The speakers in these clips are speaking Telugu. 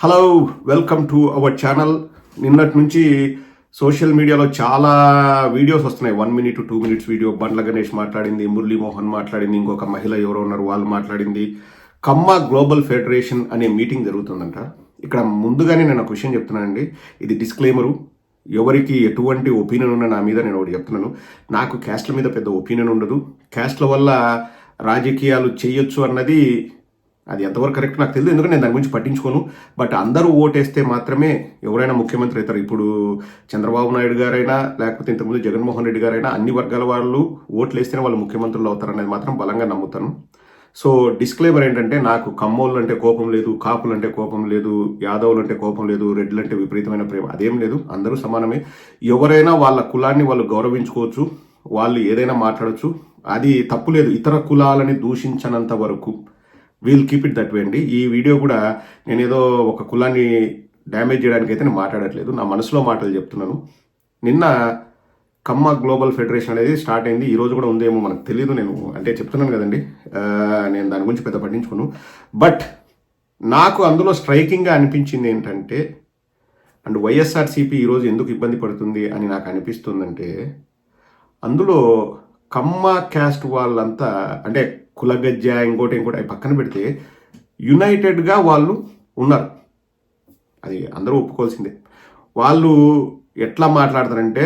Hello welcome to our channel నిన్నటి నుంచి సోషల్ మీడియాలో చాలా వీడియోస్ వస్తున్నాయి. One minute two minutes video Bandla Ganesh మాట్లాడింది మురళీమోహన్ మాట్లాడింది ఇంకొక మహిళ ఎవరో ఉన్నారు వాళ్ళు మాట్లాడింది. కమ్మ గ్లోబల్ ఫెడరేషన్ అనే మీటింగ్ జరుగుతుందంట. ఇక్కడ ముందుగానే నేను ఒక విషయం చెప్తున్నానండి. ఇది డిస్క్లైమరు ఎవరికి ఎటువంటి ఒపీనియన్ ఉన్న నా మీద నేను ఒకటి చెప్తున్నాను. నాకు క్యాస్ట్ల మీద పెద్ద ఒపీనియన్ ఉండదు. క్యాస్ట్ల వల్ల రాజకీయాలు చేయొచ్చు అన్నది అది ఎంతవరకు కరెక్ట్ నాకు తెలియదు ఎందుకంటే నేను దాని గురించి పట్టించుకోను. బట్ అందరూ ఓటేస్తే మాత్రమే ఎవరైనా ముఖ్యమంత్రి అవుతారు. ఇప్పుడు చంద్రబాబు నాయుడు గారైనా లేకపోతే ఇంతకుముందు జగన్మోహన్ రెడ్డి గారైనా అన్ని వర్గాల వాళ్ళు ఓట్లు వేస్తేనే వాళ్ళు ముఖ్యమంత్రులు అవుతారనేది మాత్రం బలంగా నమ్ముతాను. సో డిస్క్లైమర్ ఏంటంటే నాకు కమ్మోళ్ళు అంటే కోపం లేదు కాపులు అంటే కోపం లేదు యాదవులు అంటే కోపం లేదు రెడ్లు అంటే విపరీతమైన ప్రేమ అదేం లేదు. అందరూ సమానమే. ఎవరైనా వాళ్ళ కులాన్ని వాళ్ళు గౌరవించుకోవచ్చు. వాళ్ళు ఏదైనా మాట్లాడచ్చు. అది తప్పు లేదు. ఇతర కులాలని దూషించనంత వరకు we'll keep it that way అండి. ఈ వీడియో కూడా నేను ఏదో ఒక కులాన్ని డ్యామేజ్ చేయడానికి అయితే నేను మాట్లాడట్లేదు. నా మనసులో మాటలు చెప్తున్నాను. నిన్న కమ్మ గ్లోబల్ ఫెడరేషన్ అనేది స్టార్ట్ అయింది. ఈ రోజు కూడా ఉందేమో మనకు తెలియదు నేను. అంటే చెప్తున్నాను కదండి. నేను దాని గురించి పెద్ద పట్టించుకోను. బట్ నాకు అందులో స్ట్రైకింగ్గా అనిపించింది ఏంటంటే అండ్ వైఎస్ఆర్సీపీ ఈరోజు ఎందుకు ఇబ్బంది పడుతుంది అని నాకు అనిపిస్తుందంటే అందులో కమ్మ క్యాస్ట్ వాళ్ళంతా అంటే కులగజ్జ ఇంకోటి ఇంకోటి అవి పక్కన పెడితే యునైటెడ్గా వాళ్ళు ఉన్నారు. అది అందరూ ఒప్పుకోవాల్సిందే. వాళ్ళు ఎట్లా మాట్లాడతారంటే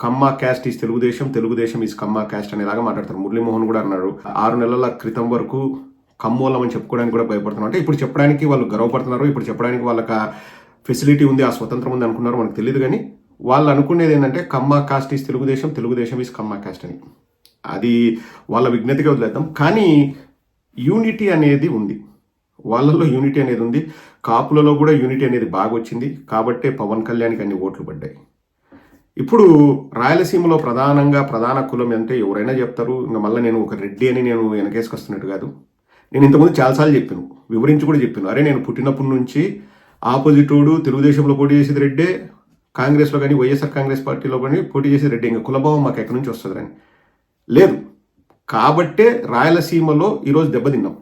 Kamma caste is Telugu Desam Telugu Desam is Kamma caste అనేలాగా మాట్లాడతారు. మురళీమోహన్ కూడా అన్నారు ఆరు నెలల క్రితం వరకు కమ్మోలం అని చెప్పుకోవడానికి కూడా భయపడుతున్నారు. అంటే ఇప్పుడు చెప్పడానికి వాళ్ళు గర్వపడుతున్నారు ఇప్పుడు చెప్పడానికి వాళ్ళకి ఫెసిలిటీ ఉంది ఆ స్వతంత్రం ఉంది అనుకున్నారు మనకు తెలియదు కానీ వాళ్ళు అనుకునేది ఏంటంటే Kamma caste is Telugu Desam Telugu Desam is Kamma caste అని. అది వాళ్ళ విజ్ఞతగా వదిలేద్దాం. కానీ యూనిటీ అనేది ఉంది. వాళ్ళలో యూనిటీ అనేది ఉంది. కాపులలో కూడా యూనిటీ అనేది బాగా వచ్చింది. కాబట్టే పవన్ కళ్యాణ్కి అన్ని ఓట్లు పడ్డాయి. ఇప్పుడు రాయలసీమలో ప్రధానంగా ప్రధాన కులం అంటే ఎవరైనా చెప్తారు ఇంకా మళ్ళీ నేను ఒక రెడ్డి అని నేను వెనకేసుకొస్తున్నట్టు కాదు. నేను ఇంతకుముందు చాలాసార్లు చెప్పాను వివరించి కూడా చెప్పాను. అరే నేను పుట్టినప్పటి నుంచి ఆపోజిటోడు తెలుగుదేశంలో పోటీ చేసేది రెడ్డే కాంగ్రెస్లో కానీ వైఎస్ఆర్ కాంగ్రెస్ పార్టీలో కానీ పోటీ చేసేది రెడ్డి. ఇంకా కులభావం మాకు ఎక్కడి నుంచి వస్తుందని. లేదు. కాబట్టే రాయలసీమలో ఈరోజు దెబ్బతిన్నాం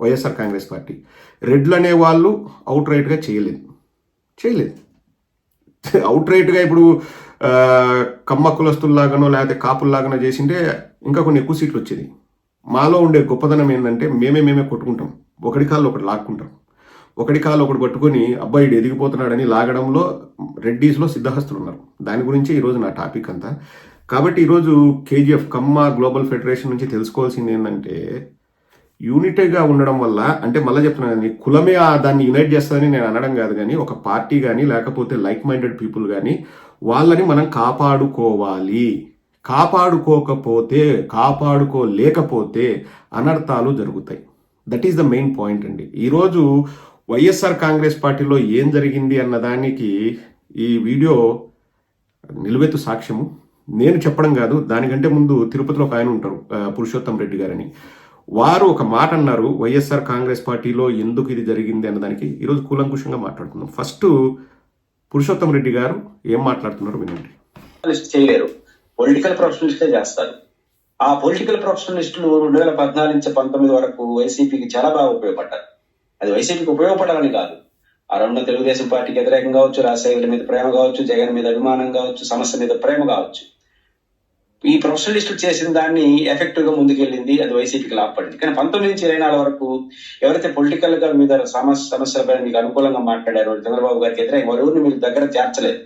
వైఎస్ఆర్ కాంగ్రెస్ పార్టీ. రెడ్లు అనే వాళ్ళు అవుట్ రైట్గా చేయలేదు. చేయలేదు. అవుట్ రైట్గా ఇప్పుడు కమ్మ కులస్తుల్లాగానో లేకపోతే కాపుల్లాగానో చేసింటే ఇంకా కొన్ని ఎక్కువ సీట్లు వచ్చేది. మాలో ఉండే గొప్పదనం ఏంటంటే మేమే మేమే కొట్టుకుంటాం. ఒకటి కాళ్ళు ఒకటి లాక్కుంటాం. ఒకటి కాళ్ళు ఒకటి పట్టుకొని అబ్బాయి ఎదిగిపోతున్నాడని లాగడంలో రెడ్డీస్లో సిద్ధహస్తులు ఉన్నారు. దాని గురించి ఈరోజు నా టాపిక్ అంతా. కాబట్టి ఈరోజు కేజీఎఫ్ కమ్మ గ్లోబల్ ఫెడరేషన్ నుంచి తెలుసుకోవాల్సింది ఏంటంటే యూనిటీగా ఉండడం వల్ల అంటే మళ్ళీ చెప్తున్నాను కానీ కులమే ఆ దాన్ని యునైట్ చేస్తుందని నేను అనడం కాదు కానీ ఒక పార్టీ కానీ లేకపోతే లైక్ మైండెడ్ పీపుల్ కానీ వాళ్ళని మనం కాపాడుకోవాలి. కాపాడుకోకపోతే కాపాడుకోలేకపోతే అనర్థాలు జరుగుతాయి. That is the main point అండి. ఈరోజు వైఎస్ఆర్ కాంగ్రెస్ పార్టీలో ఏం జరిగింది అన్న దానికి ఈ వీడియో నిలువెత్తు సాక్ష్యము. నేను చెప్పడం కాదు దానికంటే ముందు తిరుపతిలో ఒక ఆయన ఉంటారు ఆ, పురుషోత్తం రెడ్డి గారని. వారు ఒక మాట అన్నారు వైఎస్ఆర్ కాంగ్రెస్ పార్టీలో ఎందుకు ఇది జరిగింది అన్న దానికి ఈరోజు కూలంకుషంగా మాట్లాడుతున్నాం. ఫస్ట్ పురుషోత్తం రెడ్డి గారు ఏం మాట్లాడుతున్నారు వినండి. చేయలేరు. పొలిటికల్ ప్రొఫెషనలిస్టే చేస్తారు. ఆ పొలిటికల్ ప్రొఫెషనలిస్టులు రెండు వేల పద్నాలుగు నుంచి పంతొమ్మిది వరకు వైసీపీకి చాలా బాగా ఉపయోగపడ్డారు. అది వైసీపీకి ఉపయోగపడాలని కాదు. ఆ రెండు తెలుగుదేశం పార్టీకి వ్యతిరేకం కావచ్చు రాజశేఖర్ మీద ప్రేమ కావచ్చు జగన్ మీద అభిమానం కావచ్చు సమస్య మీద ప్రేమ కావచ్చు. ఈ ప్రొఫెషనలిస్టులు చేసిన దాన్ని ఎఫెక్టివ్గా ముందుకెళ్ళింది అది వైసీపీకి లాభపడింది. కానీ పంతొమ్మిది నుంచి ఇరవై నాలుగు వరకు ఎవరైతే పొలిటికల్గా మీద సమస్య సమస్యలపై మీకు అనుకూలంగా మాట్లాడారో చంద్రబాబు గారికి వ్యతిరేకంగా ఎవరిని మీరు దగ్గర చేర్చలేదు.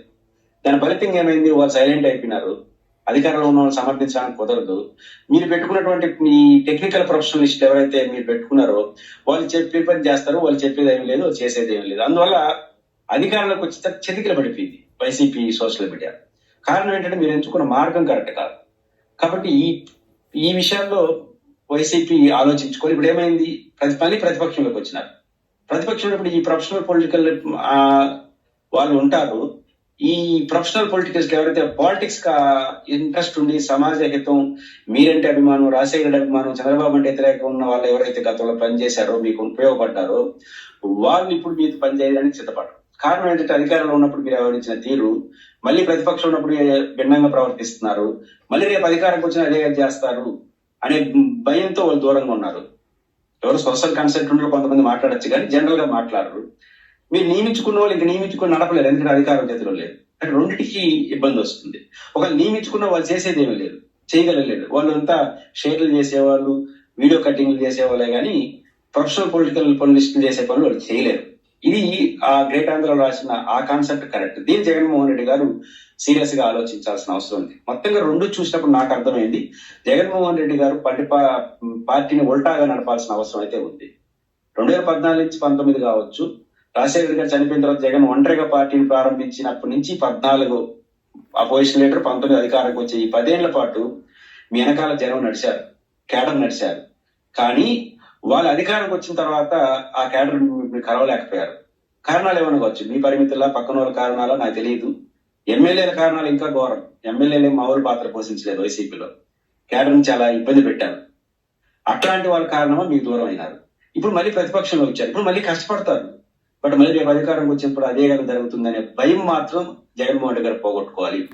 దాని ఫలితంగా ఏమైంది? వాళ్ళు సైలెంట్ అయిపోయినారు. అధికారంలో ఉన్న వాళ్ళు సమర్థించడానికి కుదరదు. మీరు పెట్టుకున్నటువంటి మీ టెక్నికల్ ప్రొఫెషనలిస్ట్ ఎవరైతే మీరు పెట్టుకున్నారో వాళ్ళు చెప్పే పని చేస్తారు. వాళ్ళు చెప్పేది ఏం లేదు. చేసేది ఏమి లేదు. అందువల్ల అధికారంలోకి వచ్చి చెతికిల పడిపోయింది వైసీపీ సోషల్ మీడియా. కారణం ఏంటంటే మీరు ఎంచుకున్న మార్గం కరెక్ట్ కాదు. కాబట్టి ఈ ఈ విషయాల్లో వైసీపీ ఆలోచించుకొని ఇప్పుడు ఏమైంది? ప్రతి మళ్ళీ ప్రతిపక్షంలోకి వచ్చినారు. ప్రతిపక్షంలో ఇప్పుడు ఈ ప్రొఫెషనల్ పొలిటికల్ వాళ్ళు ఉంటారు. ఈ ప్రొఫెషనల్ పొలిటికల్స్ ఎవరైతే పాలిటిక్స్ ఇంట్రెస్ట్ ఉండి సమాజ హితం మీరంటే అభిమానం రాజశేఖర అభిమానం చంద్రబాబు అంటే వ్యతిరేకం ఉన్న వాళ్ళు ఎవరైతే గతంలో పనిచేశారో మీకు ఉపయోగపడ్డారో వాళ్ళు ఇప్పుడు మీకు పనిచేయడానికి సిద్ధపడరు కారణం ఏంటంటే అధికారంలో ఉన్నప్పుడు మీరు వ్యవహరించిన తీరు మళ్ళీ ప్రతిపక్షం ఉన్నప్పుడు భిన్నంగా ప్రవర్తిస్తున్నారు మళ్ళీ రేపు అధికారంకి వచ్చిన అదే చేస్తారు అనే భయంతో వాళ్ళు దూరంగా ఉన్నారు. ఎవరు సోషల్ కన్సెంట్ ఉండరు కొంతమంది మాట్లాడొచ్చు కానీ జనరల్గా మాట్లాడరు. మీరు నియమించుకున్న వాళ్ళు ఇంకా నియమించుకుని నడపలేరు ఎందుకంటే అధికారం చేతిలో లేదు. అంటే రెండింటికి ఇబ్బంది వస్తుంది. ఒకవేళ నియమించుకున్న వాళ్ళు చేసేది ఏమీ లేదు చేయగలలేదు. వాళ్ళు అంతా షేర్లు చేసేవాళ్ళు వీడియో కటింగ్లు చేసేవాళ్ళే కానీ ప్రొఫెషనల్ పొలిటికల్ పనులిస్టులు చేసే పనులు వాళ్ళు చేయలేరు. ఇది ఆ గ్రేట్ ఆంధ్రలో రాసిన ఆ కాన్సెప్ట్ కరెక్ట్ దీని జగన్మోహన్ రెడ్డి గారు సీరియస్గా ఆలోచించాల్సిన అవసరం ఉంది. మొత్తంగా రెండు చూసినప్పుడు నాకు అర్థమైంది. జగన్మోహన్ రెడ్డి గారు పట్టి పార్టీని ఉల్టాగా నడపాల్సిన అవసరం అయితే ఉంది. రెండు వేల పద్నాలుగు నుంచి పంతొమ్మిది కావచ్చు. రాజశేఖర్ గారు చనిపోయిన తర్వాత జగన్ ఒంటరిగా పార్టీని ప్రారంభించినప్పటి నుంచి పద్నాలుగు అపోజిషన్ లీడర్ పంతొమ్మిది అధికారంకి వచ్చే ఈ పదేళ్ళ పాటు మీ వెనకాల జనం నడిచారు. కేడర్ నడిచారు. కానీ వాళ్ళ అధికారంకి వచ్చిన తర్వాత ఆ క్యాడర్ మీరు కలవలేకపోయారు. కారణాలు ఏమైనా కావచ్చు? మీ పరిమితుల పక్కన వాళ్ళ కారణాలు? నాకు తెలియదు ఎమ్మెల్యేల కారణాలు ఇంకా ఘోరం. ఎమ్మెల్యేలు మామూలు పాత్ర పోషించలేదు వైసీపీలో. కేడర్ని చాలా ఇబ్బంది పెట్టారు. అట్లాంటి వాళ్ళ కారణమా? మీకు దూరం అయినారు. ఇప్పుడు మళ్ళీ ప్రతిపక్షంలో వచ్చారు. ఇప్పుడు మళ్ళీ కష్టపడతారు. బట్ మళ్ళీ రేపు అధికారంకి వచ్చినప్పుడు అదే కదా జరుగుతుందనే భయం మాత్రం జగన్మోహన్ రెడ్డి గారు పోగొట్టుకోవాలి.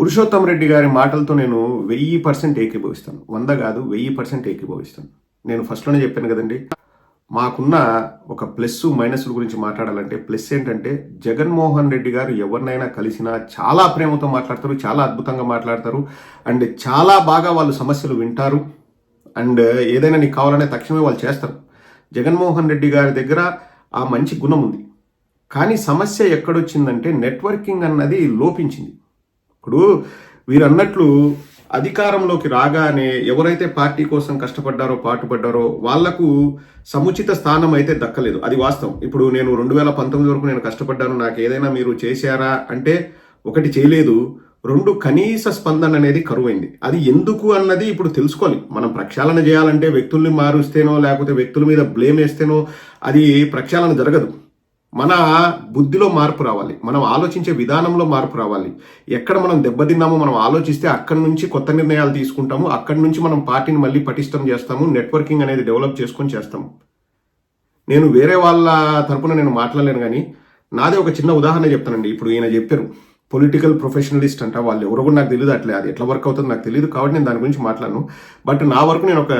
పురుషోత్తం రెడ్డి గారి మాటలతో నేను వెయ్యి పర్సెంట్ ఏకీభవిస్తాను. వంద కాదు వెయ్యి పర్సెంట్ ఏకీభవిస్తాను. నేను ఫస్ట్లోనే చెప్పాను కదండి. మాకున్న ఒక ప్లస్ మైనస్ల గురించి మాట్లాడాలంటే ప్లస్ ఏంటంటే జగన్మోహన్ రెడ్డి గారు ఎవరినైనా కలిసినా చాలా ప్రేమతో మాట్లాడతారు చాలా అద్భుతంగా మాట్లాడతారు అండ్ చాలా బాగా వాళ్ళు సమస్యలు వింటారు అండ్ ఏదైనా నీకు కావాలనే తక్షణమే వాళ్ళు చేస్తారు. జగన్మోహన్ రెడ్డి గారి దగ్గర ఆ మంచి గుణం ఉంది. కానీ సమస్య ఎక్కడొచ్చిందంటే నెట్వర్కింగ్ అన్నది లోపించింది. ఇప్పుడు వీరు అన్నట్లు అధికారంలోకి రాగానే ఎవరైతే పార్టీ కోసం కష్టపడ్డారో పాటుపడ్డారో వాళ్ళకు సముచిత స్థానం అయితే దక్కలేదు. అది వాస్తవం. ఇప్పుడు నేను రెండు వేల పంతొమ్మిది వరకు నేను కష్టపడ్డాను. నాకు ఏదైనా మీరు చేశారా అంటే ఒకటి చేయలేదు. రెండు కనీస స్పందన అనేది కరువైంది. అది ఎందుకు అన్నది ఇప్పుడు తెలుసుకోవాలి. మనం ప్రక్షాళన చేయాలంటే వ్యక్తుల్ని మారుస్తేనో లేకపోతే వ్యక్తుల మీద బ్లేమ్ వేస్తేనో అది ప్రక్షాళన జరగదు. మన బుద్ధిలో మార్పు రావాలి. మనం ఆలోచించే విధానంలో మార్పు రావాలి. ఎక్కడ మనం దెబ్బతిన్నామో మనం ఆలోచిస్తే అక్కడి నుంచి కొత్త నిర్ణయాలు తీసుకుంటాము. అక్కడి నుంచి మనం పార్టీని మళ్ళీ పటిష్టం చేస్తాము. నెట్వర్కింగ్ అనేది డెవలప్ చేసుకొని చేస్తాము. నేను వేరే వాళ్ళ తరపున నేను మాట్లాడలేను కానీ నాదే ఒక చిన్న ఉదాహరణ చెప్తానండి. ఇప్పుడు ఈయన చెప్పారు. పొలిటికల్ ప్రొఫెషనలిస్ట్ అంట. వాళ్ళు ఎవరు కూడా నాకు తెలియదు అట్లే. అది ఎట్లా వర్క్ అవుతుందో నాకు తెలియదు కాబట్టి నేను దాని గురించి మాట్లాడను. బట్ నా వరకు నేను ఒక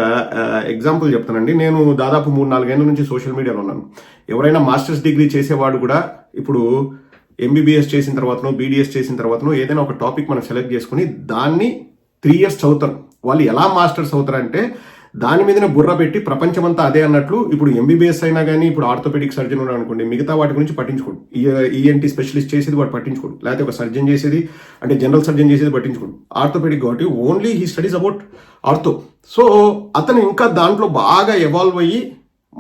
ఎగ్జాంపుల్ చెప్తానండి. నేను దాదాపు మూడు నాలుగేళ్ళ నుంచి సోషల్ మీడియాలో ఉన్నాను. ఎవరైనా మాస్టర్స్ డిగ్రీ చేసేవాడు కూడా ఇప్పుడు ఎంబీబీఎస్ చేసిన తర్వాతనో బీడీఎస్ చేసిన తర్వాతనో ఏదైనా ఒక టాపిక్ మనం సెలెక్ట్ చేసుకుని దాన్ని త్రీ ఇయర్స్ చదువుతారు. వాళ్ళు ఎలా మాస్టర్స్ అవుతారంటే దాని మీదనే బుర్ర పెట్టి ప్రపంచమంతా అదే అన్నట్లు ఇప్పుడు ఎంబీబీఎస్ అయినా కానీ ఇప్పుడు ఆర్థోపెడిక్ సర్జన్ ఉన్నాడు అనుకోండి మిగతా వాటి గురించి పట్టించుకోండి. ఈఎన్టీ స్పెషలిస్ట్ చేసేది వాడు పట్టించుకోండి. లేకపోతే ఒక సర్జన్ చేసేది అంటే జనరల్ సర్జన్ చేసేది పట్టించుకోండి. ఆర్థోపెడిక్ కాబట్టి only he studies about ortho. So అతను ఇంకా దాంట్లో బాగా ఎవాల్వ్ అయ్యి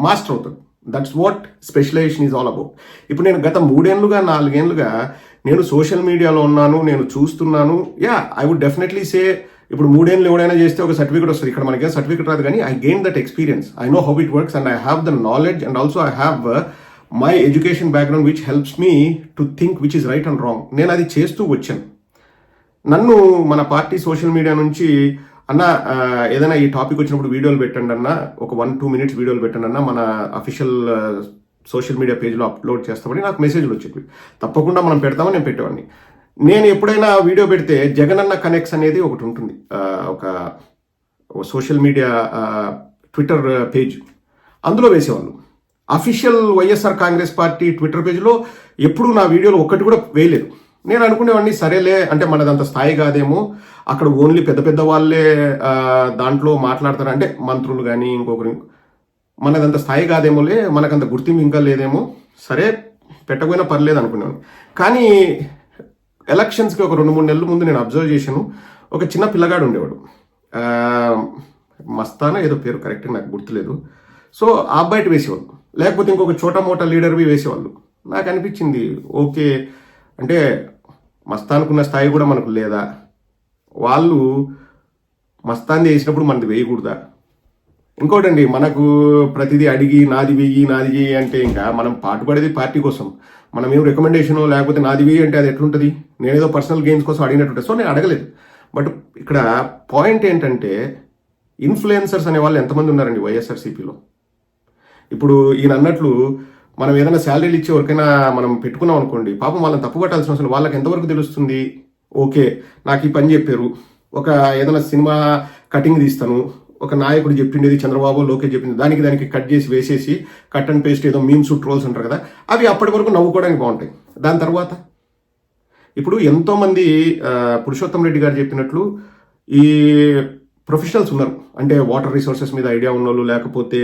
మాస్టర్ అవుతాడు. That's what specialization is all about ఇప్పుడు నేను గత మూడేళ్ళుగా నాలుగేళ్ళుగా నేను సోషల్ మీడియాలో ఉన్నాను నేను చూస్తున్నాను. Yeah I would definitely say ఇప్పుడు మూడేళ్ళు ఎవడైనా చేస్తే ఒక సర్టిఫికేట్ వస్తుంది. ఇక్కడ మనకి సర్టిఫికేట్ రాదు కానీ I gain that experience I know how it works and I have the knowledge and also I have my education background which helps me to think which is right and wrong నేను అది చేస్తూ వచ్చాను. నన్ను మన పార్టీ సోషల్ మీడియా నుంచి అన్న ఏదైనా ఈ టాపిక్ వచ్చినప్పుడు వీడియోలు పెట్టండి అన్న ఒక వన్ టూ మినిట్స్ వీడియోలు పెట్టండి అన్న మన అఫీషియల్ సోషల్ మీడియా పేజ్లో అప్లోడ్ చేస్తామని నాకు మెసేజ్లు వచ్చేవి తప్పకుండా మనం పెడతామని నేను పెట్టేవాడిని. నేను ఎప్పుడైనా వీడియో పెడితే జగనన్న కనెక్ట్స్ అనేది ఒకటి ఉంటుంది. ఒక సోషల్ మీడియా ట్విట్టర్ పేజ్. అందులో వేసేవాళ్ళు. Official YSR Congress party Twitter పేజ్లో ఎప్పుడూ నా వీడియోలు ఒక్కటి కూడా వేయలేదు. నేను అనుకునేవాడిని సరేలే అంటే మనదంత స్థాయి కాదేమో అక్కడ ఓన్లీ పెద్ద పెద్ద వాళ్ళే దాంట్లో మాట్లాడతారు. అంటే మంత్రులు కానీ ఇంకొకరు మనదంత స్థాయి కాదేమోలే మనకంత గుర్తింపు ఇంకా లేదేమో సరే పెట్టకపోయినా పర్లేదు అనుకున్నాను కానీ ఎలక్షన్స్కి ఒక రెండు మూడు నెలల ముందు నేను అబ్జర్వ్ చేశాను. ఒక చిన్న పిల్లగాడు ఉండేవాడు. మస్తానా ఏదో పేరు కరెక్ట్గా నాకు గుర్తులేదు. సో ఆ బయట వేసేవాళ్ళు. లేకపోతే ఇంకొక చోట మోట లీడర్వి వేసేవాళ్ళు. నాకు అనిపించింది ఓకే అంటే మస్తానుకున్న స్థాయి కూడా మనకు లేదా? వాళ్ళు మస్తాన్ని వేసినప్పుడు మనది వేయకూడదా? ఇంకోటండి మనకు ప్రతిదీ అడిగి నాది వెయ్యి నాది చేయి అంటే ఇంకా మనం పాటుపడేది పార్టీ కోసం. మనం ఏం రికమెండేషన్ లేకపోతే నాది వెయ్యి అంటే అది ఎట్లుంటుంది? నేనేదో పర్సనల్ గెయిన్స్ కోసం అడిగినట్టుంటే సో నేను అడగలేదు. బట్ ఇక్కడ పాయింట్ ఏంటంటే ఇన్ఫ్లుయెన్సర్స్ అనే వాళ్ళు ఎంతమంది ఉన్నారండి వైఎస్ఆర్సీపీలో ఇప్పుడు ఈయన అన్నట్లు మనం ఏదైనా శాలరీలు ఇచ్చి ఎవరికైనా మనం పెట్టుకున్నాం అనుకోండి పాపం వాళ్ళని తప్పు పట్టాల్సిన అవసరం వాళ్ళకి ఎంతవరకు తెలుస్తుంది? ఓకే నాకు ఈ పని చెప్పారు. ఒక ఏదైనా సినిమా కటింగ్ తీస్తాను. ఒక నాయకుడు చెప్పిండేది చంద్రబాబు లోకే చెప్పింది. దానికి దానికి కట్ చేసి వేసేసి కట్ అండ్ పేస్ట్ ఏదో మీమ్స్ ట్రోల్స్ అంటారు కదా అవి అప్పటి వరకు నవ్వుకోవడానికి బాగుంటాయి. దాని తర్వాత ఇప్పుడు ఎంతోమంది పురుషోత్తం రెడ్డి గారు చెప్పినట్లు ఈ ప్రొఫెషనల్స్ ఉన్నారు. అంటే వాటర్ రిసోర్సెస్ మీద ఐడియా ఉన్నోళ్ళు లేకపోతే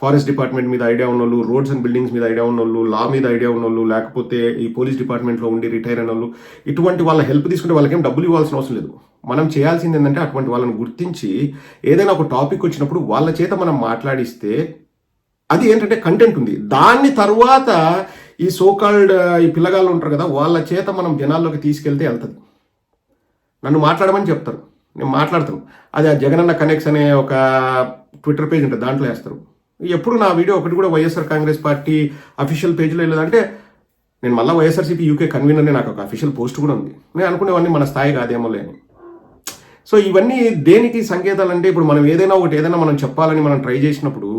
ఫారెస్ట్ డిపార్ట్మెంట్ మీద ఐడియా ఉన్నోళ్ళు రోడ్స్ అండ్ బిల్డింగ్స్ మీద ఐడియా ఉన్నోళ్ళు లా మీద ఐడియా ఉన్నోళ్ళు లేకపోతే ఈ పోలీస్ డిపార్ట్మెంట్లో ఉండి రిటైర్ అయిన వాళ్ళు ఇటువంటి వాళ్ళ హెల్ప్ తీసుకుంటే వాళ్ళకేం డబ్బులు ఇవ్వాల్సిన అవసరం లేదు. మనం చేయాల్సింది ఏంటంటే అటువంటి వాళ్ళని గుర్తించి ఏదైనా ఒక టాపిక్ వచ్చినప్పుడు వాళ్ళ చేత మనం మాట్లాడిస్తే అది ఏంటంటే కంటెంట్ ఉంది. దాన్ని తర్వాత ఈ సోకాల్డ్ ఈ పిల్లగాళ్ళు ఉంటారు కదా వాళ్ళ చేత మనం జనాల్లోకి తీసుకెళ్తే వెళ్తుంది. నన్ను మాట్లాడమని చెప్తారు. నేను మాట్లాడతాను. అది ఆ జగనన్న కనెక్ట్స్ అనే ఒక ట్విట్టర్ పేజ్ ఉంటుంది దాంట్లో వేస్తారు. ఎప్పుడు నా వీడియో ఒకటి కూడా వైఎస్ఆర్ కాంగ్రెస్ పార్టీ అఫీషియల్ పేజ్లో వెళ్ళదంటే నేను మళ్ళీ వైఎస్ఆర్సీపీ యూకే కన్వీనర్ నాకు ఒక అఫీషియల్ పోస్ట్ కూడా ఉంది. నేను అనుకునేవన్నీ మన స్థాయి కాదేమో లేని. సో ఇవన్నీ దేనికి సంకేతాలు అంటే ఇప్పుడు మనం ఏదైనా ఒకటి ఏదైనా మనం చెప్పాలని మనం ట్రై చేసినప్పుడు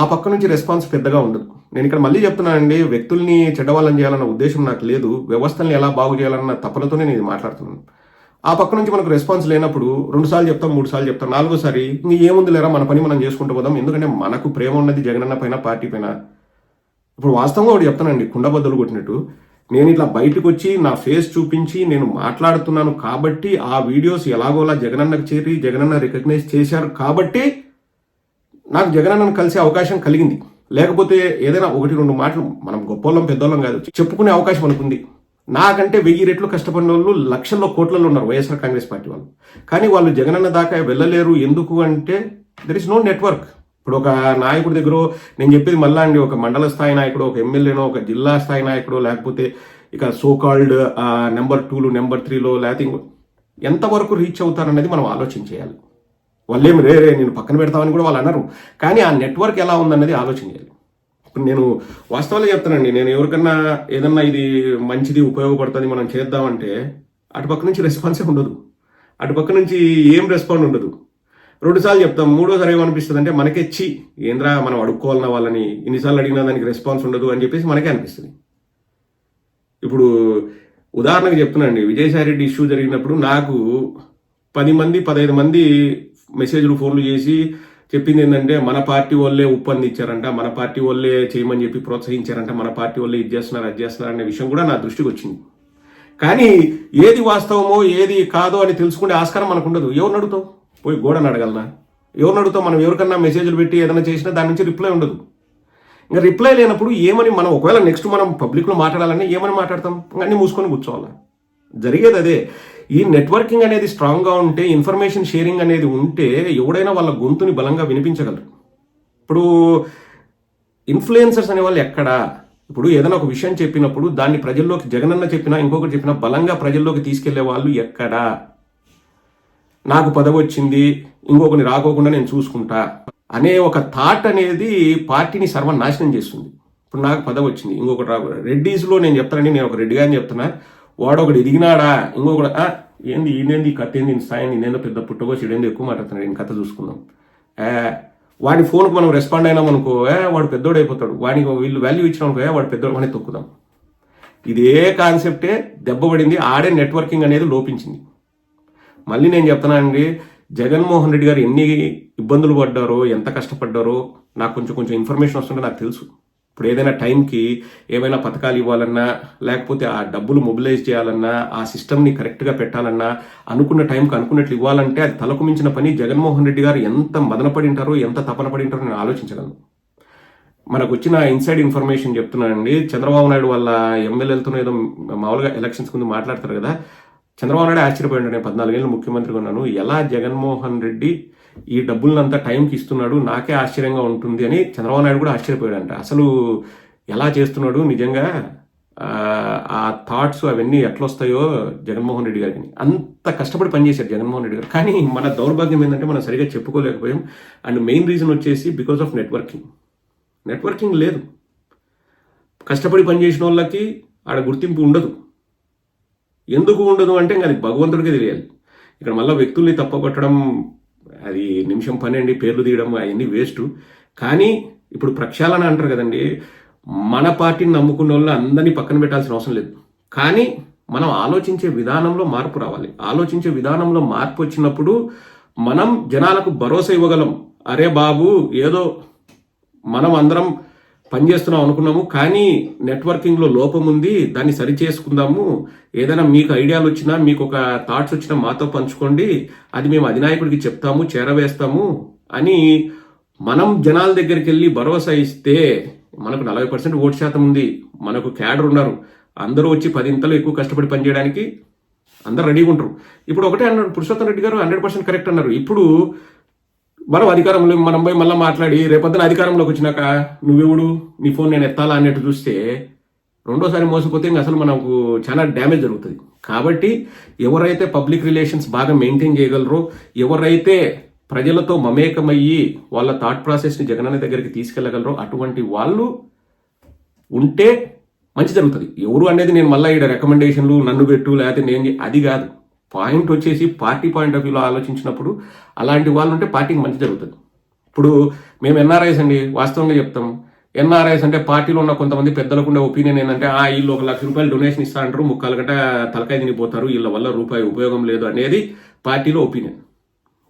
ఆ పక్క నుంచి రెస్పాన్స్ పెద్దగా ఉండదు. నేను ఇక్కడ మళ్ళీ చెప్తున్నానండి వ్యక్తుల్ని చెడ్డవాళ్ళని చేయాలన్న ఉద్దేశం నాకు లేదు. వ్యవస్థల్ని ఎలా బాగు చేయాలన్న తపనతోనే నేను మాట్లాడుతున్నాను. ఆ పక్క నుంచి మనకు రెస్పాన్స్ లేనప్పుడు రెండు సార్లు చెప్తాం మూడు సార్లు చెప్తాం నాలుగోసారి ఇంక ఏముంది లేరా మన పని మనం చేసుకుంటూ పోదాం. ఎందుకంటే మనకు ప్రేమ ఉన్నది జగనన్న పైన పార్టీ పైన. ఇప్పుడు వాస్తవంగా ఒకటి చెప్తానండి కుండబద్దలు కొట్టినట్టు. నేను ఇట్లా బయటకు వచ్చి నా ఫేస్ చూపించి నేను మాట్లాడుతున్నాను కాబట్టి ఆ వీడియోస్ ఎలాగోలా జగనన్నకు చేరి జగనన్న రికగ్నైజ్ చేశారు కాబట్టి నాకు జగనన్నను కలిసే అవకాశం కలిగింది. లేకపోతే ఏదైనా ఒకటి రెండు మాటలు మనం గొప్పోళ్ళం పెద్దోళ్ళం కాదు చెప్పుకునే అవకాశం అనుకుంది నాకంటే వెయ్యి రెట్లు కష్టపడిన వాళ్ళు లక్షల్లో కోట్లలో ఉన్నారు వైఎస్ఆర్ కాంగ్రెస్ పార్టీ వాళ్ళు. కానీ వాళ్ళు జగనన్న దాకా వెళ్ళలేరు. ఎందుకు అంటే దర్ ఇస్ నో నెట్వర్క్ ఇప్పుడు ఒక నాయకుడి దగ్గర నేను చెప్పేది మళ్ళా అండి ఒక మండల స్థాయి నాయకుడు ఒక ఎమ్మెల్యేనో ఒక జిల్లా స్థాయి నాయకుడు లేకపోతే ఇక సోకాల్డ్ నెంబర్ టూలు నెంబర్ త్రీలో లేకపోతే ఇంకో ఎంతవరకు రీచ్ అవుతారనేది మనం ఆలోచన చేయాలి. వాళ్ళేం రే రే నేను పక్కన పెడతామని కూడా వాళ్ళు అన్నారు కానీ ఆ నెట్వర్క్ ఎలా ఉందన్నది ఆలోచన చేయాలి. ఇప్పుడు నేను వాస్తవాలు చెప్తానండి. నేను ఎవరికన్నా ఏదన్నా ఇది మంచిది ఉపయోగపడుతుంది మనం చేద్దామంటే అటుపక్క నుంచి రెస్పాన్సే ఉండదు. అటుపక్క నుంచి ఏం రెస్పాండ్ ఉండదు. రెండుసార్లు చెప్తాం మూడోసారి ఏమనిపిస్తుంది అంటే మనకే చి ఏంద్రా మనం అడుక్కోవాలన్న వాళ్ళని ఇన్నిసార్లు అడిగినా దానికి రెస్పాన్స్ ఉండదు అని చెప్పేసి మనకే అనిపిస్తుంది. ఇప్పుడు ఉదాహరణకు చెప్తున్నానండి విజయసాయి రెడ్డి ఇష్యూ జరిగినప్పుడు నాకు పది మంది పదహైదు మంది మెసేజ్లు ఫోన్లు చేసి చెప్పింది ఏంటంటే మన పార్టీ వాళ్ళే ఒప్పందించారంట మన పార్టీ వాళ్ళే చేయమని చెప్పి ప్రోత్సహించారంట మన పార్టీ వాళ్ళే ఇది చేస్తున్నారు అది చేస్తున్నారు అనే విషయం కూడా నా దృష్టికి వచ్చింది. కానీ ఏది వాస్తవమో ఏది కాదో అని తెలుసుకునే ఆస్కారం మనకు ఉండదు. ఎవరిని అడుగుతావు? పోయి గోడని అడగలనా? ఎవరిని అడుగుతావు? మనం ఎవరికన్నా మెసేజ్లు పెట్టి ఏదైనా చేసినా దాని నుంచి రిప్లై ఉండదు. ఇంకా రిప్లై లేనప్పుడు ఏమని మనం ఒకవేళ నెక్స్ట్ మనం పబ్లిక్లో మాట్లాడాలని ఏమని మాట్లాడతాం? అన్నీ మూసుకొని కూర్చోవాలా? జరిగేది అదే. ఈ నెట్వర్కింగ్ అనేది స్ట్రాంగ్గా ఉంటే ఇన్ఫర్మేషన్ షేరింగ్ అనేది ఉంటే ఎవడైనా వాళ్ళ గొంతుని బలంగా వినిపించగలరు. ఇప్పుడు ఇన్ఫ్లుయెన్సర్స్ అనే వాళ్ళు ఎక్కడా? ఇప్పుడు ఏదైనా ఒక విషయం చెప్పినప్పుడు దాన్ని ప్రజల్లోకి జగనన్న చెప్పినా ఇంకొకటి చెప్పినా బలంగా ప్రజల్లోకి తీసుకెళ్ళే వాళ్ళు ఎక్కడా? నాకు పదవి వచ్చింది ఇంకొకరిని రాకోకుండా నేను చూసుకుంటా అనే ఒక థాట్ అనేది పార్టీని సర్వనాశనం చేస్తుంది. ఇప్పుడు నాకు పదవి వచ్చింది ఇంకొకటి రా రెడ్డీస్లో నేను చెప్తానండి నేను ఒక రెడ్డిగా అని చెప్తున్నా. వాడొకడు ఎదిగినాడా? ఇంకొకడు ఏంది ఈయనేంది ఈ కథ ఏంది సాయం? నేనేందో పెద్ద పుట్టగో చెడేందో ఎక్కువ మాట్లాడుతున్నాడు. నేను కథ చూసుకుందాం. వాడి ఫోన్కి మనం రెస్పాండ్ అయినాం అనుకో వాడు పెద్దోడు అయిపోతాడు. వాడికి వీళ్ళు వాల్యూ ఇచ్చినాం అనుకో వాడు పెద్దోడు అని తొక్కుదాం. ఇదే కాన్సెప్టే దెబ్బపడింది ఆడే నెట్వర్కింగ్ అనేది లోపించింది. మళ్ళీ నేను చెప్తున్నానండి జగన్మోహన్ రెడ్డి గారు ఎన్ని ఇబ్బందులు పడ్డారో ఎంత కష్టపడ్డారో నాకు కొంచెం కొంచెం ఇన్ఫర్మేషన్ వస్తుంటే నాకు తెలుసు. ఇప్పుడు ఏదైనా టైంకి ఏమైనా పథకాలు ఇవ్వాలన్నా లేకపోతే ఆ డబ్బులు మొబిలైజ్ చేయాలన్నా ఆ సిస్టమ్ని కరెక్ట్గా పెట్టాలన్నా అనుకున్న టైంకి అనుకున్నట్లు ఇవ్వాలంటే అది తలకు మించిన పని. జగన్మోహన్ రెడ్డి గారు ఎంత మదనపడి ఉంటారో ఎంత తపన పడి ఉంటారో నేను ఆలోచించగలను. మనకు వచ్చిన ఇన్సైడ్ ఇన్ఫర్మేషన్ చెప్తున్నానండి. చంద్రబాబు నాయుడు వాళ్ళ ఎమ్మెల్యేలతో ఏదో మామూలుగా ఎలక్షన్స్ ముందు మాట్లాడతారు కదా. చంద్రబాబు నాయుడు ఆశ్చర్యపోయాడు నేను పద్నాలుగేళ్ళు ముఖ్యమంత్రిగా ఉన్నాను. ఎలా జగన్మోహన్ రెడ్డి ఈ డబ్బులనంతా టైంకి ఇస్తున్నాడు నాకే ఆశ్చర్యంగా ఉంటుంది అని చంద్రబాబు నాయుడు కూడా ఆశ్చర్యపోయాడంట. అసలు ఎలా చేస్తున్నాడు నిజంగా? ఆ, థాట్స్ అవన్నీ ఎట్లొస్తాయో జగన్మోహన్ రెడ్డి గారికి. అంత కష్టపడి పనిచేశారు జగన్మోహన్ రెడ్డి గారు. కానీ మన దౌర్భాగ్యం ఏంటంటే మనం సరిగా చెప్పుకోలేకపోయాం. అండ్ మెయిన్ రీజన్ వచ్చేసి బికాస్ ఆఫ్ నెట్వర్కింగ్ నెట్వర్కింగ్ లేదు. కష్టపడి పనిచేసిన వాళ్ళకి ఆడ గుర్తింపు ఉండదు. ఎందుకు ఉండదు అంటే ఇంకా అది భగవంతుడికే తెలియాలి. ఇక్కడ మళ్ళీ వ్యక్తుల్ని తప్పగొట్టడం అది నిమిషం పని అండి పేర్లు తీయడం అవన్నీ వేస్ట్. కానీ ఇప్పుడు ప్రక్షాళన అంటారు కదండి మన పార్టీని నమ్ముకున్న వాళ్ళు అందరినీ పక్కన పెట్టాల్సిన అవసరం లేదు. కానీ మనం ఆలోచించే విధానంలో మార్పు రావాలి. ఆలోచించే విధానంలో మార్పు వచ్చినప్పుడు మనం జనాలకు భరోసా ఇవ్వగలం. అరే బాబు ఏదో మనం అందరం పనిచేస్తున్నాం అనుకున్నాము కానీ నెట్వర్కింగ్లో లోపం ఉంది దాన్ని సరి చేసుకుందాము. ఏదైనా మీకు ఐడియాలు వచ్చినా మీకు ఒక థాట్స్ వచ్చినా మాతో పంచుకోండి అది మేము అధినాయకుడికి చెప్తాము చేరవేస్తాము అని మనం జనాల దగ్గరికి వెళ్ళి భరోసా ఇస్తే మనకు నలభై పర్సెంట్ ఓటు శాతం ఉంది మనకు క్యాడర్ ఉన్నారు. అందరూ వచ్చి పదింతలు ఎక్కువ కష్టపడి పనిచేయడానికి అందరు రెడీగా ఉంటారు. ఇప్పుడు ఒకటే అన్నారు పురుషోత్తం రెడ్డి గారు హండ్రెడ్ పర్సెంట్ కరెక్ట్ అన్నారు. ఇప్పుడు మనం అధికారంలో మనం పోయి మళ్ళీ మాట్లాడి రేపొద్దున అధికారంలోకి వచ్చినాక నువ్వెవడు? నీ ఫోన్ నేను ఎత్తాలా అన్నట్టు చూస్తే రెండోసారి మోసపోతే ఇంకా అసలు మనకు చాలా డ్యామేజ్ జరుగుతుంది. కాబట్టి ఎవరైతే పబ్లిక్ రిలేషన్స్ బాగా మెయింటైన్ చేయగలరో ఎవరైతే ప్రజలతో మమేకమయ్యి వాళ్ళ థాట్ ప్రాసెస్ని జగనన్న దగ్గరికి తీసుకెళ్ళగలరో అటువంటి వాళ్ళు ఉంటే మంచి జరుగుతుంది. ఎవరు అనేది నేను మళ్ళీ ఇక్కడ రికమెండేషన్లు నన్ను పెట్టు లేకపోతే నేను అది కాదు. పాయింట్ వచ్చేసి పార్టీ పాయింట్ ఆఫ్ వ్యూలో ఆలోచించినప్పుడు అలాంటి వాళ్ళు ఉంటే పార్టీకి మంచి జరుగుతుంది. ఇప్పుడు మేము ఎన్ఆర్ఐస్ అండి వాస్తవంగా చెప్తాం. ఎన్ఆర్ఐస్ అంటే పార్టీలో ఉన్న కొంతమంది పెద్దలకు ఉండే ఒపీనియన్ ఏంటంటే ఆ వీళ్ళు ఒక లక్ష రూపాయలు డొనేషన్ ఇస్తా అంటారు ముక్కలు గంట తలకాయ తినిపోతారు వీళ్ళ వల్ల రూపాయి ఉపయోగం లేదు అనేది పార్టీలో ఒపీనియన్.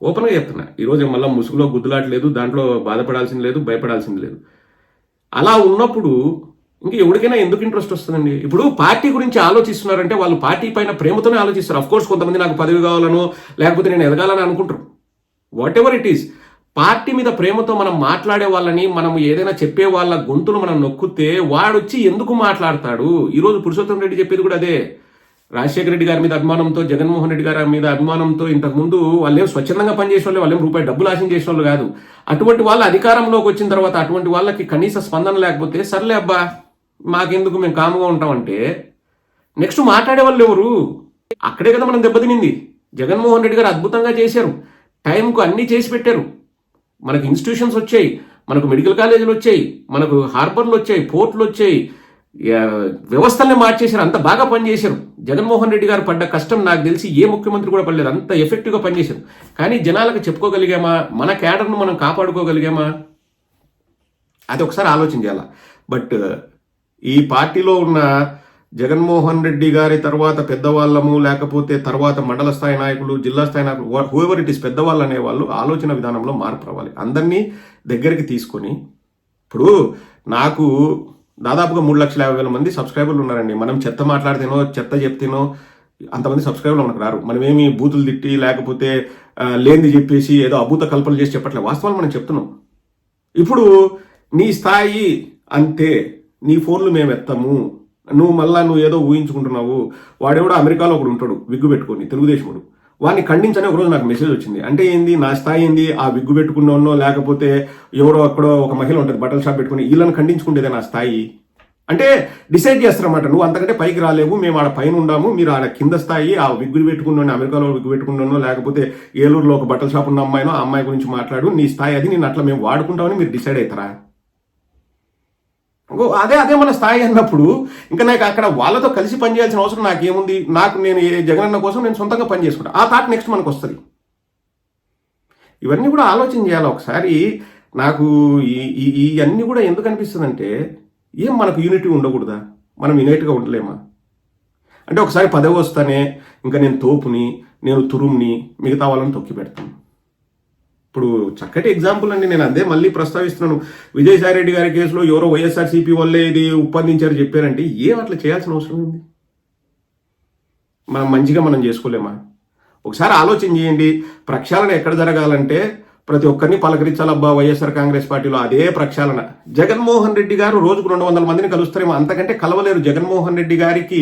ఓపెన్గా చెప్తున్నా ఈరోజు మళ్ళీ ముసుగులో గుద్దులాట్లేదు దాంట్లో బాధపడాల్సింది లేదు భయపడాల్సింది లేదు. అలా ఉన్నప్పుడు ఇంక ఎవరికైనా ఎందుకు ఇంట్రెస్ట్ వస్తుందండి? ఇప్పుడు పార్టీ గురించి ఆలోచిస్తున్నారంటే వాళ్ళు పార్టీ పైన ప్రేమతోనే ఆలోచిస్తారు. అఫ్ కోర్స్ కొంతమంది నాకు పదవి కావాలనో లేకపోతే నేను ఎదగాలని అనుకుంటారు. Whatever it is party మీద ప్రేమతో మనం మాట్లాడే వాళ్ళని మనం ఏదైనా చెప్పే వాళ్ళ గొంతును మనం నొక్కితే వాడొచ్చి ఎందుకు మాట్లాడతాడు? ఈరోజు పురుషోత్తం రెడ్డి చెప్పేది కూడా అదే. రాజశేఖర రెడ్డి గారి మీద అభిమానంతో జగన్మోహన్ రెడ్డి గారి మీద అభిమానంతో ఇంతకు ముందు వాళ్ళేం స్వచ్ఛందంగా పనిచేసిన వాళ్ళు వాళ్ళేం రూపాయి డబ్బులు ఆశం వాళ్ళు కాదు. అటువంటి వాళ్ళ అధికారంలోకి వచ్చిన తర్వాత అటువంటి వాళ్ళకి కనీస స్పందన లేకపోతే సర్లే అబ్బా. మాకెందుకు మేము కాముగా ఉంటామంటే? నెక్స్ట్ మాట్లాడే వాళ్ళు ఎవరు అక్కడే కదా మనం దెబ్బతినింది. జగన్మోహన్ రెడ్డి గారు అద్భుతంగా చేశారు. టైంకు అన్నీ చేసి పెట్టారు. మనకు ఇన్స్టిట్యూషన్స్ వచ్చాయి మనకు మెడికల్ కాలేజీలు వచ్చాయి మనకు హార్బర్లు వచ్చాయి పోర్ట్లు వచ్చాయి వ్యవస్థల్ని మార్చేశారు అంత బాగా పనిచేశారు. జగన్మోహన్ రెడ్డి గారు పడ్డ కష్టం నాకు తెలిసి ఏ ముఖ్యమంత్రి కూడా పడలేదు. అంత ఎఫెక్టివ్గా పనిచేశారు. కానీ జనాలకు చెప్పుకోగలిగామా? మన క్యాడర్ను మనం కాపాడుకోగలిగామా? అది ఒకసారి ఆలోచించాల బట్ ఈ పార్టీలో ఉన్న జగన్మోహన్ రెడ్డి గారి తర్వాత పెద్దవాళ్ళము లేకపోతే తర్వాత మండల స్థాయి నాయకులు జిల్లా స్థాయి నాయకులు హూఎవర్ ఇట్ ఇస్ పెద్దవాళ్ళు అనేవాళ్ళు ఆలోచన విధానంలో మార్పు రావాలి. అందరినీ దగ్గరికి తీసుకొని ఇప్పుడు నాకు దాదాపుగా మూడు లక్షల యాభై వేల మంది సబ్స్క్రైబర్లు ఉన్నారండి. మనం చెత్త మాట్లాడితేనో చెత్త చెప్తేనో అంతమంది సబ్స్క్రైబర్లు మనకు రారు. మనమేమి బూతులు తిట్టి లేకపోతే లేనిది చెప్పేసి ఏదో అభూత కల్పనలు చేసి చెప్పట్లేదు వాస్తవాలు మనం చెప్తున్నాం. ఇప్పుడు నీ స్థాయి అంతే నీ ఫోన్లు మేము ఎత్తాము. నువ్వు మళ్ళా నువ్వు ఏదో ఊహించుకుంటున్నావు. వాడెవడో అమెరికాలో ఒకడు ఉంటాడు విగ్గు పెట్టుకొని తెలుగుదేశముడు. వాడిని ఖండించని ఒక రోజు నాకు మెసేజ్ వచ్చింది. అంటే ఏంది నా స్థాయి ఏంది? ఆ విగ్గు పెట్టుకున్నోనో లేకపోతే ఎవరో అక్కడో ఒక మహిళ ఉంటుంది బట్టల షాప్ పెట్టుకుని వీళ్ళని ఖండించుకుంటేదే నా స్థాయి. అంటే డిసైడ్ చేస్తారన్నమాట. నువ్వు అంతకంటే పైకి రాలేవు మేము ఆడ పైన ఉండాము మీరు ఆడ కింద స్థాయి ఆ విగ్గులు పెట్టుకున్నాను అమెరికాలో విగ్గు పెట్టుకున్నాను లేకపోతే ఏలూరులో ఒక బట్టల షాప్ ఉన్న అమ్మాయినో ఆ అమ్మాయి గురించి మాట్లాడు నీ స్థాయి అది నేను అట్లా మేము వాడుకుంటామని మీరు డిసైడ్ అవుతారా అదే అదే మన స్థాయి అన్నప్పుడు ఇంకా నాకు అక్కడ వాళ్ళతో కలిసి పనిచేయాల్సిన అవసరం నాకేముంది? నాకు నేను ఏ జగనన్న కోసం నేను సొంతంగా పని చేసుకుంటా. ఆ థాట్ నెక్స్ట్ మనకు వస్తుంది. ఇవన్నీ కూడా ఆలోచన చేయాలి ఒకసారి? నాకు ఈ ఇవన్నీ కూడా ఎందుకు అనిపిస్తుందంటే ఏం మనకు యూనిటీ ఉండకూడదా? మనం యునైట్గా ఉండలేమా? అంటే ఒకసారి పదవి వస్తానే ఇంకా నేను తోపుని నేను తురుమ్ని మిగతా వాళ్ళని తొక్కి పెడతాను ఇప్పుడు చక్కటి ఎగ్జాంపుల్ అండి నేను అదే మళ్ళీ ప్రస్తావిస్తున్నాను. విజయసాయి రెడ్డి గారి కేసులో ఎవరో వైఎస్ఆర్సీపీ వల్లే ఇది ఒప్పందించారు చెప్పారంటే ఏం అట్లా చేయాల్సిన అవసరం ఉంది? మనం మంచిగా మనం చేసుకోలేమా? ఒకసారి ఆలోచన చేయండి ప్రక్షాళన ఎక్కడ జరగాలంటే ప్రతి ఒక్కరిని పలకరించాలబ్బా వైఎస్ఆర్ కాంగ్రెస్ పార్టీలో అదే ప్రక్షాళన. జగన్మోహన్ రెడ్డి గారు రోజుకు రెండు వందల మందిని కలుస్తారేమో అంతకంటే కలవలేరు. జగన్మోహన్ రెడ్డి గారికి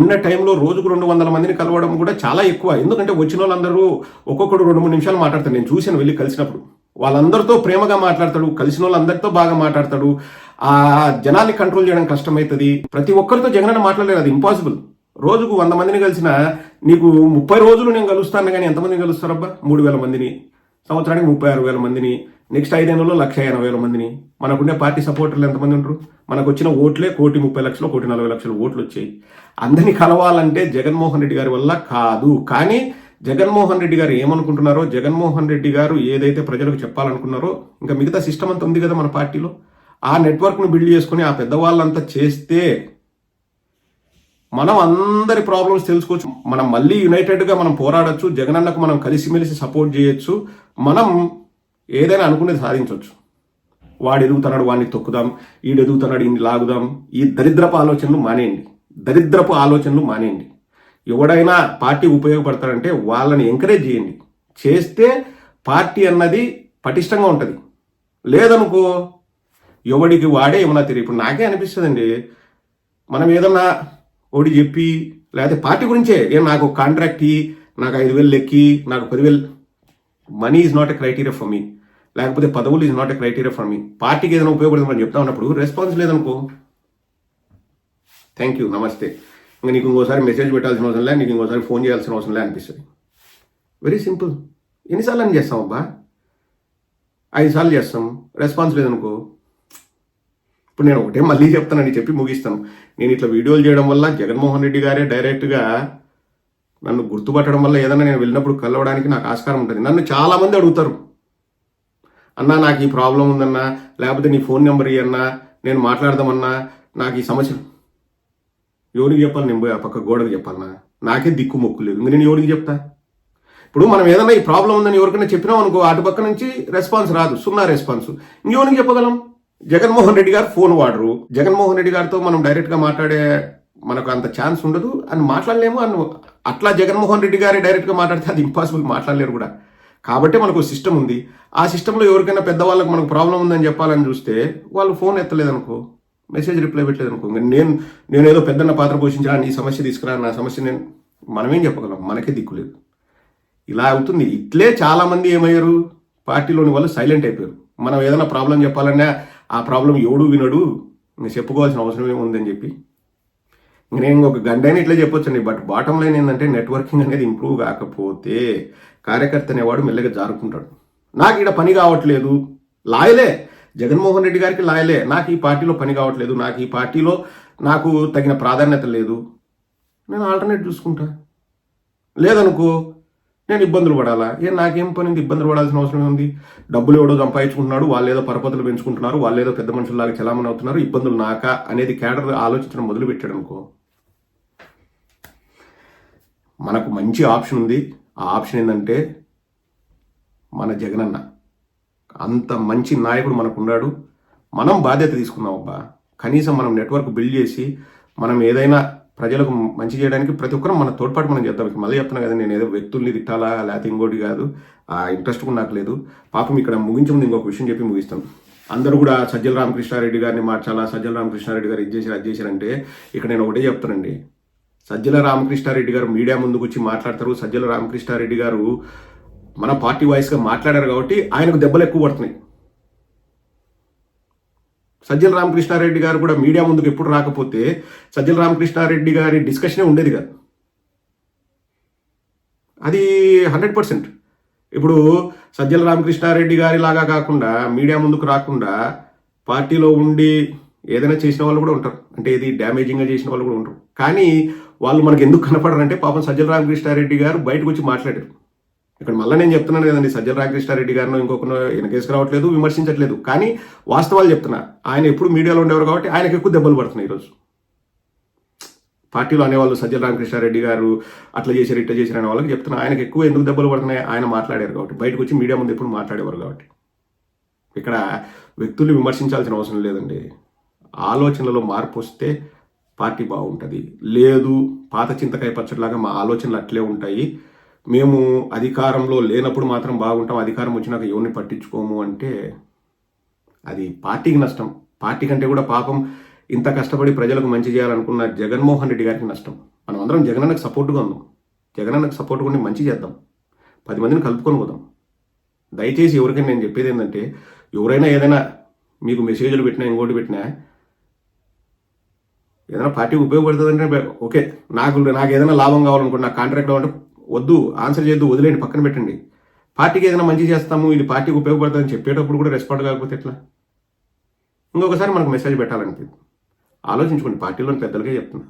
ఉన్న టైంలో రోజుకు రెండు వందల మందిని కలవడం కూడా చాలా ఎక్కువ. ఎందుకంటే వచ్చిన వాళ్ళందరూ ఒక్కొక్కడు రెండు మూడు నిమిషాలు మాట్లాడతారు. నేను చూశాను వెళ్ళి కలిసినప్పుడు. వాళ్ళందరితో ప్రేమగా మాట్లాడతాడు కలిసిన వాళ్ళందరితో బాగా మాట్లాడతాడు. ఆ జనాన్ని కంట్రోల్ చేయడం కష్టమవుతుంది ప్రతి ఒక్కరితో జగన్ మాట్లాడలేరు అది ఇంపాసిబుల్ రోజుకు వంద మందిని కలిసిన నీకు ముప్పై రోజులు నేను కలుస్తాను కానీ ఎంతమందిని కలుస్తారబ్బా? మూడు వేల మందిని. సంవత్సరానికి ముప్పై ఆరు వేల మందిని నెక్స్ట్ ఐదేళ్ళలో లక్ష ఎనభై వేల మందిని. మనకుండే పార్టీ సపోర్టర్లు ఎంతమంది ఉంటారు మనకు వచ్చిన ఓట్లే కోటి ముప్పై లక్షలు కోటి నలభై లక్షలు ఓట్లు వచ్చాయి అందరినీ కలవాలంటే జగన్మోహన్ రెడ్డి గారి వల్ల కాదు. కానీ జగన్మోహన్ రెడ్డి గారు ఏమనుకుంటున్నారో జగన్మోహన్ రెడ్డి గారు ఏదైతే ప్రజలకు చెప్పాలనుకున్నారో ఇంకా మిగతా సిస్టమ్ అంతా ఉంది కదా మన పార్టీలో. ఆ నెట్వర్క్ను బిల్డ్ చేసుకుని ఆ పెద్దవాళ్ళంతా చేస్తే మనం అందరి ప్రాబ్లమ్స్ తెలుసుకోవచ్చు. మనం మళ్ళీ యునైటెడ్గా మనం పోరాడొచ్చు జగనన్నకు మనం కలిసిమెలిసి సపోర్ట్ చేయొచ్చు మనం ఏదైనా అనుకునేది సాధించవచ్చు వాడు ఎదుగుతున్నాడు వాడిని తొక్కుదాం ఈడు ఎదుగుతున్నాడు ఈయన్ని లాగుదాం. ఈ దరిద్రపు ఆలోచనలు మానేయండి. దరిద్రపు ఆలోచనలు మానేయండి. ఎవడైనా పార్టీ ఉపయోగపడతాడంటే వాళ్ళని ఎంకరేజ్ చేయండి. చేస్తే పార్టీ అన్నది పటిష్టంగా ఉంటుంది. లేదనుకో ఎవడికి వాడే ఏమన్నా తెలియదు. ఇప్పుడు నాకే అనిపిస్తుందండి. మనం ఏదన్నా ఒకటి చెప్పి లేకపోతే పార్టీ గురించే. ఏం నాకు కాంట్రాక్ట్ ఇయ్యి నాకు ఐదు వేలు లెక్కి నాకు పదివేలు. Money is not a criteria for me లేకపోతే పదవులు is not a criteria for me పార్టీకి ఏదైనా ఉపయోగపడుతుందని చెప్తా ఉన్నప్పుడు రెస్పాన్స్ లేదనుకో. థ్యాంక్ యూ నమస్తే ఇంకా నీకు ఇంకోసారి మెసేజ్ పెట్టాల్సిన అవసరం లే నీకు ఇంకోసారి ఫోన్ చేయాల్సిన అవసరం లే అనిపిస్తుంది. వెరీ సింపుల్ ఎన్నిసార్లు అని చేస్తాం అబ్బా? ఐదు సార్లు చేస్తాం. రెస్పాన్స్ లేదనుకో. ఇప్పుడు నేను ఒకటే మళ్ళీ చెప్తానని చెప్పి ముగిస్తాను. నేను ఇట్లా వీడియోలు చేయడం వల్ల జగన్మోహన్ రెడ్డి గారే డైరెక్ట్గా నన్ను గుర్తుపట్టడం వల్ల ఏదైనా నేను వెళ్ళినప్పుడు కలవడానికి నాకు ఆస్కారం ఉంటుంది. నన్ను చాలామంది అడుగుతారు. అన్నా నాకు ఈ ప్రాబ్లం ఉందన్నా లేకపోతే నీ ఫోన్ నెంబర్ ఇవన్నా నేను మాట్లాడదామన్నా నాకు ఈ సమస్య ఎవరికి చెప్పాలి? నేను పోయి ఆ పక్క గోడకు చెప్పాలన్నా. నాకే దిక్కు మొక్కు లేదు. నేను ఎవరికి చెప్తా? ఇప్పుడు మనం ఏదైనా ఈ ప్రాబ్లం ఉందని ఎవరికైనా చెప్పినాం అనుకో అటు పక్క నుంచి రెస్పాన్స్ రాదు. సున్నా రెస్పాన్స్ ఇంకెవరికి చెప్పగలం? జగన్మోహన్ రెడ్డి గారు ఫోన్ వాడరు. జగన్మోహన్ రెడ్డి గారితో మనం డైరెక్ట్గా మాట్లాడే మనకు అంత ఛాన్స్ ఉండదు. అని మాట్లాడలేము. అని అట్లా జగన్మోహన్ రెడ్డి గారే డైరెక్ట్గా మాట్లాడితే అది ఇంపాసిబుల్ మాట్లాడలేరు కూడా. కాబట్టి మనకు సిస్టమ్ ఉంది. ఆ సిస్టంలో ఎవరికైనా పెద్దవాళ్ళకి మనకు ప్రాబ్లం ఉందని చెప్పాలని చూస్తే వాళ్ళు ఫోన్ ఎత్తలేదనుకో మెసేజ్ రిప్లై పెట్టలేదు అనుకో నేను నేను ఏదో పెద్దన్న పాత్ర పోషించా నీ సమస్య తీసుకురా నా సమస్య నేను మనమేం చెప్పగలం? మనకే దిక్కు లేదు. ఇలా అవుతుంది. ఇట్లే చాలా మంది ఏమయ్యారు? పార్టీలోని వాళ్ళు సైలెంట్ అయిపోయారు. మనం ఏదైనా ప్రాబ్లం చెప్పాలన్నా ఆ ప్రాబ్లం ఎవడు వినడు నేను చెప్పుకోవాల్సిన అవసరం ఏముందని చెప్పి. ఇంక నేను ఒక గంటైనా ఇట్లా చెప్పొచ్చండి బట్ బాటం లైన్ ఏంటంటే నెట్వర్కింగ్ అనేది ఇంప్రూవ్ కాకపోతే కార్యకర్త అనేవాడు మెల్లగా జారుకుంటాడు. నాకు ఇక్కడ పని కావట్లేదు లాయలే. జగన్మోహన్ రెడ్డి గారికి లాయలే. నాకు ఈ పార్టీలో పని కావట్లేదు నాకు ఈ పార్టీలో నాకు తగిన ప్రాధాన్యత లేదు. నేను ఆల్టర్నేట్ చూసుకుంటా. లేదనుకో నేను ఇబ్బందులు పడాలా? ఏ నాకేం పని ఉంది? ఇబ్బందులు పడాల్సిన అవసరం ఉంది డబ్బులు ఎవడో సంపాదించుకుంటున్నాడు వాళ్ళు ఏదో పరపతులు పెంచుకుంటున్నారు వాళ్ళు ఏదో పెద్ద మనుషుల్లాగా చలామణి అవుతున్నారు ఇబ్బందులు నాకా అనేది క్యాడర్ ఆలోచించడం మొదలు పెట్టాడు అనుకో మనకు మంచి ఆప్షన్ ఉంది. ఆ ఆప్షన్ ఏంటంటే మన జగనన్న. అంత మంచి నాయకుడు మనకున్నాడు మనం బాధ్యత తీసుకుందాం అబ్బా. కనీసం మనం నెట్వర్క్ బిల్డ్ చేసి మనం ఏదైనా ప్రజలకు మంచి చేయడానికి ప్రతి ఒక్కరం మన తోడ్పాటు మనం చేద్దాం. ఇక మళ్ళీ చెప్తున్నా కదా నేను ఏదో వ్యక్తుల్ని తిట్టాలా లేకపోతే ఇంకోటి కాదు. ఆ ఇంట్రెస్ట్ కూడా నాకు లేదు. పాపం ఇక్కడ ముగించే ముందు ఇంకొక విషయం చెప్పి ముగిస్తాం. అందరూ కూడా సజ్జల రామకృష్ణారెడ్డి గారిని మార్చాలా సజ్జల రామకృష్ణారెడ్డి గారు ఇది చేశారు అది చేశారంటే ఇక్కడ నేను ఒకటే చెప్తానండి. సజ్జల రామకృష్ణారెడ్డి గారు మీడియా ముందుకు వచ్చి మాట్లాడతారు. సజ్జల రామకృష్ణారెడ్డి గారు మన పార్టీ వాయిస్గా మాట్లాడారు కాబట్టి ఆయనకు దెబ్బలు ఎక్కువ పడుతున్నాయి. సజ్జల రామకృష్ణారెడ్డి గారు కూడా మీడియా ముందుకు ఎప్పుడు రాకపోతే సజ్జల రామకృష్ణారెడ్డి గారి డిస్కషనే ఉండేది కాదు. అది హండ్రెడ్ పర్సెంట్. ఇప్పుడు సజ్జల రామకృష్ణారెడ్డి గారి లాగా కాకుండా మీడియా ముందుకు రాకుండా పార్టీలో ఉండి ఏదైనా చేసిన వాళ్ళు కూడా ఉంటారు. అంటే ఇది డ్యామేజింగ్గా చేసిన వాళ్ళు కూడా ఉంటారు. కానీ వాళ్ళు మనకి ఎందుకు కనపడరంటే పాపం సజ్జల రామకృష్ణారెడ్డి గారు బయటకు వచ్చి మాట్లాడారు. ఇక్కడ మళ్ళీ నేను చెప్తున్నాను కదండి సజ్జల రామకృష్ణారెడ్డి గారిని ఇంకొకరు వెనకేసుకు రావట్లేదు విమర్శించట్లేదు. కానీ వాస్తవాలు చెప్తున్నా ఆయన ఎప్పుడు మీడియాలో ఉండేవారు కాబట్టి ఆయనకు ఎక్కువ దెబ్బలు పడుతున్నాయి ఈరోజు. పార్టీలో అనేవాళ్ళు సజ్జల రామకృష్ణారెడ్డి గారు అట్లా చేశారు ఇట్లా చేశారు అనే వాళ్ళకి చెప్తున్నా ఆయనకు ఎక్కువ ఎందుకు దెబ్బలు పడుతున్నాయి ఆయన మాట్లాడారు కాబట్టి. బయటకు వచ్చి మీడియా ముందు ఎప్పుడు మాట్లాడేవారు కాబట్టి. ఇక్కడ వ్యక్తులు విమర్శించాల్సిన అవసరం లేదండి. ఆలోచనలో మార్పు వస్తే పార్టీ బాగుంటుంది. లేదు పాత చింతకాయ పచ్చడిలాగా మా ఆలోచనలు అట్లే ఉంటాయి. మేము అధికారంలో లేనప్పుడు మాత్రం బాగుంటాం. అధికారం వచ్చినాక ఎవరిని పట్టించుకోము అంటే అది పార్టీకి నష్టం. పార్టీ కంటే కూడా పాపం ఇంత కష్టపడి ప్రజలకు మంచి చేయాలనుకున్న జగన్మోహన్ రెడ్డి గారికి నష్టం. మనం అందరం జగనన్నకు సపోర్ట్గా ఉందాం జగనన్నకు సపోర్ట్గా ఉండి మంచి చేద్దాం. పది మందిని కలుపుకొని పోదాం. దయచేసి ఎవరికైనా నేను చెప్పేది ఏంటంటే ఎవరైనా ఏదైనా మీకు మెసేజ్లు పెట్టినా ఇంకోటి పెట్టినా ఏదైనా పార్టీకి ఉపయోగపడుతుందంటే ఓకే నాకు నాకు ఏదైనా లాభం కావాలనుకుంటే నాకు కాంట్రాక్ట్ కావాలంటే వద్దు ఆన్సర్ చేయొద్దు వదిలేండి పక్కన పెట్టండి. పార్టీకి ఏదైనా మంచి చేస్తాము ఇది పార్టీకి ఉపయోగపడుతుందని చెప్పేటప్పుడు కూడా రెస్పాండ్ కాకపోతే ఎట్లా? ఇంకొకసారి మనకు మెసేజ్ పెట్టాలనిపింది ఆలోచించుకోండి పార్టీలోని పెద్దలకే చెప్తున్నా.